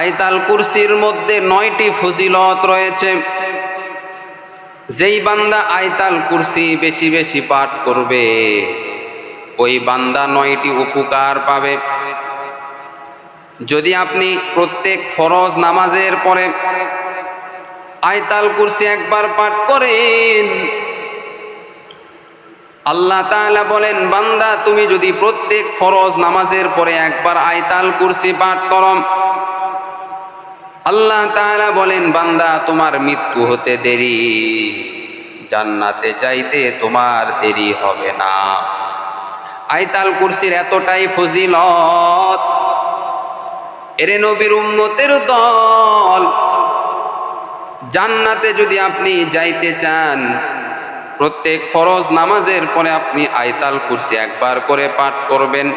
আয়তাল কুরসির মধ্যে নয়টি ফজিলত রয়েছে। যেই বান্দা আয়তাল কুরসি বেশি বেশি পাঠ করবে, ওই বান্দা নয়টি উপকার পাবে। যদি আপনি প্রত্যেক ফরজ নামাজের পরে আয়তাল কুরসি একবার পাঠ করেন, আল্লাহ তাআলা বলেন, বান্দা, তুমি যদি প্রত্যেক ফরজ নামাজের পরে একবার আয়তাল কুরসি পাঠ করো আল্লাহ তাআলা বলেন, বান্দা, তোমার মৃত্যু হতে দেরি। জান্নাতে যাইতে তোমার দেরি হবে না। আইতাল কুরসির এতটাই ফজিলত। এরে নবীর উম্মতের দল। জান্নাতে যদি আপনি যাইতে চান, প্রত্যেক ফরজ নামাজের পরে আপনি আয়তাল কুরসি একবার করে পাঠ করবেন।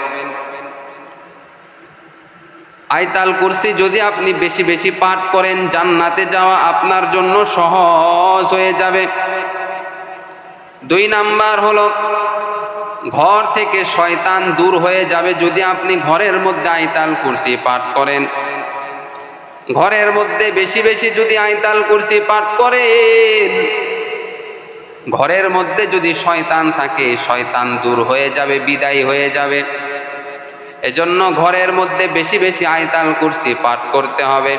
আয়তাল কুরসি যদি আপনি বেশি বেশি পাঠ করেন, জান্নাতে যাওয়া আপনার জন্য সহজ হয়ে যাবে। দুই নাম্বার হলো, ঘর থেকে শয়তান দূর হয়ে যাবে যদি আপনি ঘরের মধ্যে আয়তাল কুরসি পাঠ করেন। ঘরের মধ্যে বেশি বেশি যদি আয়তাল কুরসি পাঠ করেন, ঘরের মধ্যে যদি শয়তান থাকে, শয়তান দূর হয়ে যাবে, বিদায় হয়ে যাবে। এজন্য ঘরের মধ্যে বেশি বেশি আয়তাল কুরসি পাঠ করতে হবে।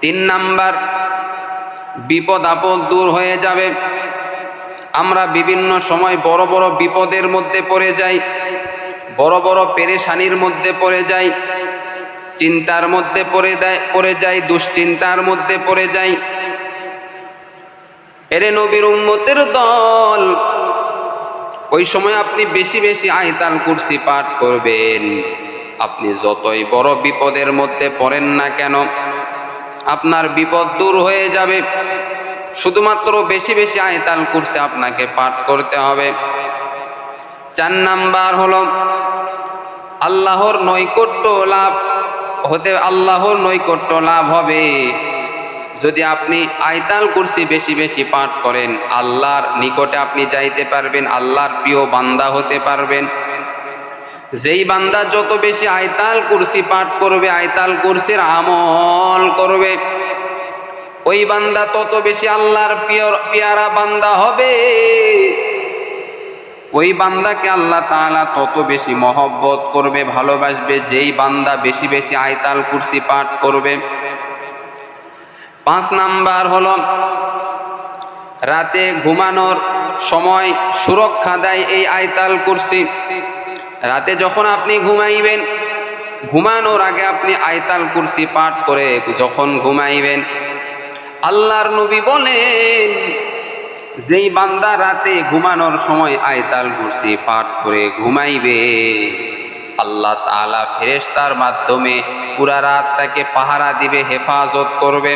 তিন নাম্বার, বিপদ আপদ দূর হয়ে যাবে। আমরা বিভিন্ন সময় বড় বড় বিপদের মধ্যে পড়ে যাই, বড় বড় পেরেশানির মধ্যে পড়ে যাই, চিন্তার মধ্যে পড়ে দেয়, পড়ে যাই, দুশ্চিন্তার মধ্যে পড়ে যাই। এরে নবীর উম্মতের দল ওই সময় আপনি বেশি বেশি আয়তাল কুরসি পাঠ করবেন। আপনি যতই বড় বিপদের মধ্যে পড়েন না কেন, আপনার বিপদ দূর হয়ে যাবে। শুধুমাত্র বেশি বেশি আয়তাল কুরসি আপনাকে পাঠ করতে হবে। চার নাম্বার হলো, আল্লাহর নৈকট্য লাভ হতে, আল্লাহর নৈকট্য লাভ হবে। যদি আপনি আয়তাল কুরসি বেশি বেশি পাঠ করেন, আল্লাহর নিকটে আপনি যাইতে পারবেন, আল্লাহর প্রিয় বান্দা হতে পারবেন। যেই বান্দা যত বেশি আয়তাল কুরসি পাঠ করবে, আয়তাল কুরসির আমল করবে, ওই বান্দা তত বেশি আল্লাহর পেয়ারা বান্দা হবে। ওই বান্দাকে আল্লাহ তাআলা তত বেশি মহব্বত করবে, ভালোবাসবে। যেই বান্দা বেশি বেশি আয়তাল কুরসি পাঠ করবে পাঁচ নাম্বার হলো, রাতে ঘুমানোর সময় সুরক্ষা দেয় এই আয়তাল কুরসি। রাতে যখন আপনি ঘুমাইবেন, ঘুমানোর আগে আপনি আয়তাল কুরসি পাঠ করে যখন ঘুমাইবেন, আল্লাহর নবী বলেন, যেই বান্দা রাতে ঘুমানোর সময় আয়তাল কুরসি পাঠ করে ঘুমাইবে, আল্লাহ তালা ফেরেস্তার মাধ্যমে পুরা রাত তাকে পাহারা দিবে, হেফাজত করবে।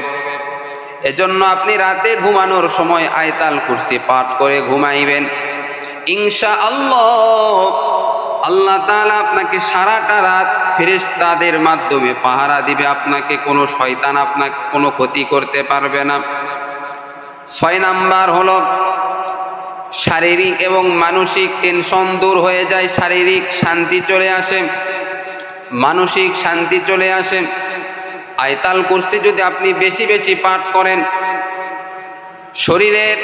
এজন্য আপনি রাতে ঘুমানোর সময় আয়তাল কুরসি পাঠ করে ঘুমাইবেন। ইনশা আল্লাহ আল্লাহ তাআলা আপনাকে সারাটা রাত ফেরেশতাদের মাধ্যমে পাহারা দিবে, আপনাকে কোনো শয়তান আপনাকে কোনো ক্ষতি করতে পারবে না। ছয় নাম্বার হলো শারীরিক এবং মানসিক টেনশন দূর হয়ে যায়, শারীরিক শান্তি চলে আসে। মানসিক শান্তি চলে আসে। আয়তাল কুরসি যদি আপনি বেশি বেশি পাঠ করেন, শরীরের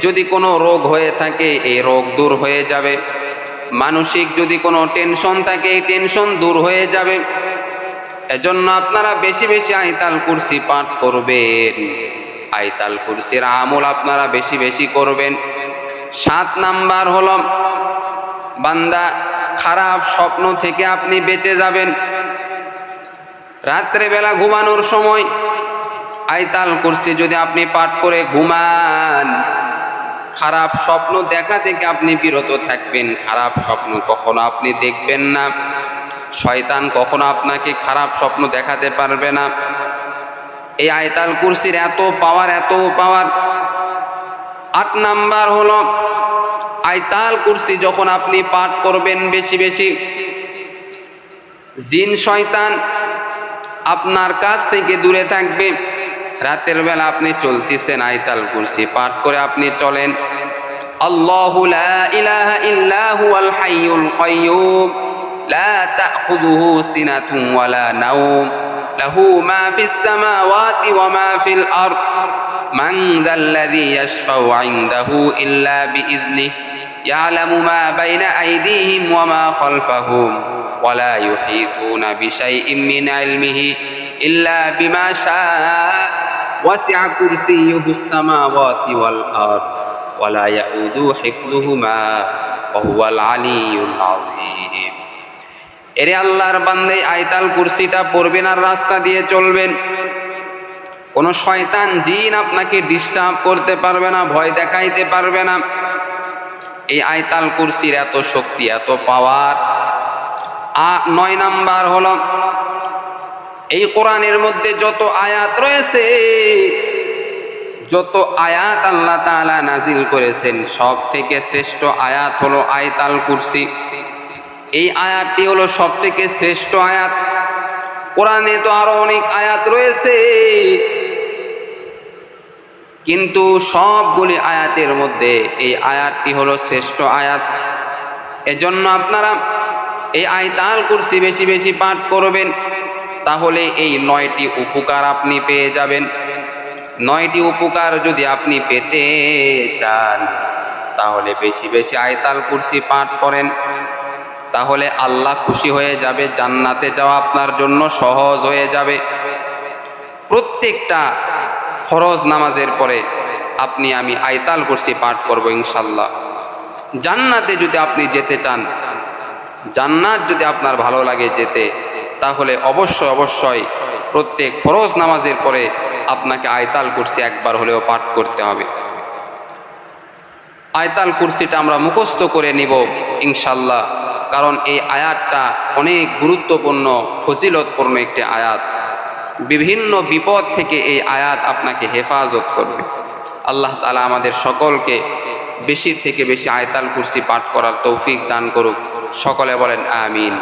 যদি কোনো রোগ হয়ে থাকে, এই রোগ দূর হয়ে যাবে। মানসিক যদি কোনো টেনশন থাকে, এই টেনশন দূর হয়ে যাবে। এজন্য আপনারা বেশি বেশি আয়তাল কুরসি পাঠ করবেন। আয়তাল কুরসির আমল আপনারা বেশি বেশি করবেন। সাত নাম্বার হল, বান্দা খারাপ স্বপ্ন থেকে আপনি বেঁচে যাবেন। রাত্রেবেলা ঘুমানোর সময় আয়তাল কুরসি যদি আপনি পাঠ করে ঘুমান, খারাপ স্বপ্ন দেখা থেকে আপনি বিরত থাকবেন। খারাপ স্বপ্ন কখনো আপনি দেখবেন না। শয়তান কখনো আপনাকে খারাপ স্বপ্ন দেখাতে পারবে না। এই আয়তাল কুরসির এত পাওয়ার এত পাওয়ার। আট নাম্বার হলো, আয়তাল কুরসি যখন আপনি পাঠ করবেন বেশি বেশি, জিন শয়তান আপনার কাছ থেকে দূরে থাকবে। রাতের বেলা আপনি চলতেছেন আইতাল কুরসি পাঠ করে আপনি চলেন। আল্লাহু লা ইলাহা ইল্লা হুয়াল হাইয়ুল কাইয়্যুম লা তাখুযুহু সিনাতুন ওয়ালা নাওম। লাহু মা ফিস সামাওয়াতি ওয়া মা ফিল আরদ। মান যাল্লাযী ইয়াশফাউ ইনদাহু ইল্লা বিইযনিহি। ইয়ালামু মা বাইনা আইদিহিম ওয়া মা ولا يحيطون بشيء من علمه إلا بما شاء وسع كرسيه السماوات والأرض ولا يؤود حفظهما وهو العلي العظيم এরে আল্লাহর বান্দে আয়তাল কুরসিটা পড়বেন আর রাস্তা দিয়ে চলবেন কোনো শয়তান জিন আপনাকে ডিস্টার্ব করতে পারবে না ভয় দেখাইতে পারবে না এই আয়তাল কুরসির এত শক্তি এত পাওয়ার আ নয় নাম্বার হলো, এই কোরআনের মধ্যে যত আয়াত রয়েছে, যত আয়াত আল্লাহ তাআলা নাজিল করেছেন সব থেকে শ্রেষ্ঠ আয়াত হলো আয়তাল কুরসি। এই আয়াতটি হলো সব থেকে শ্রেষ্ঠ আয়াত। কোরআনে তো আরও অনেক আয়াত রয়েছে, কিন্তু সবগুলি আয়াতের মধ্যে এই আয়াতটি হলো শ্রেষ্ঠ আয়াত। এজন্য আপনারা এই আয়তাল কুরসি বেশি বেশি পাঠ করবেন, তাহলে এই নয়টি উপকার আপনি পেয়ে যাবেন। নয়টি উপকার যদি আপনি পেতে চান, তাহলে বেশি বেশি আয়তাল কুরসি পাঠ করেন। তাহলে আল্লাহ খুশি হয়ে যাবে, জান্নাতে যাওয়া আপনার জন্য সহজ হয়ে যাবে। প্রত্যেকটা ফরজ নামাজের পরে আপনি আমি আয়তাল কুরসি পাঠ করব ইনশাল্লাহ। জান্নাতে যদি আপনি যেতে চান জান্নাত যদি আপনার ভালো লাগে যেতে, তাহলে অবশ্যই অবশ্যই প্রত্যেক ফরজ নামাজের পরে আপনাকে আয়তাল কুরসি একবার হলেও পাঠ করতে হবে। আয়তাল কুরসিটা আমরা মুখস্থ করে নিব ইনশাল্লাহ কারণ এই আয়াতটা অনেক গুরুত্বপূর্ণ, ফজিলতপূর্ণ একটি আয়াত। বিভিন্ন বিপদ থেকে এই আয়াত আপনাকে হেফাজত করবে। আল্লাহ তালা আমাদের সকলকে বেশির থেকে বেশি আয়তাল কুরসি পাঠ করার তৌফিক দান করুক। সকলে বলেন আমিন।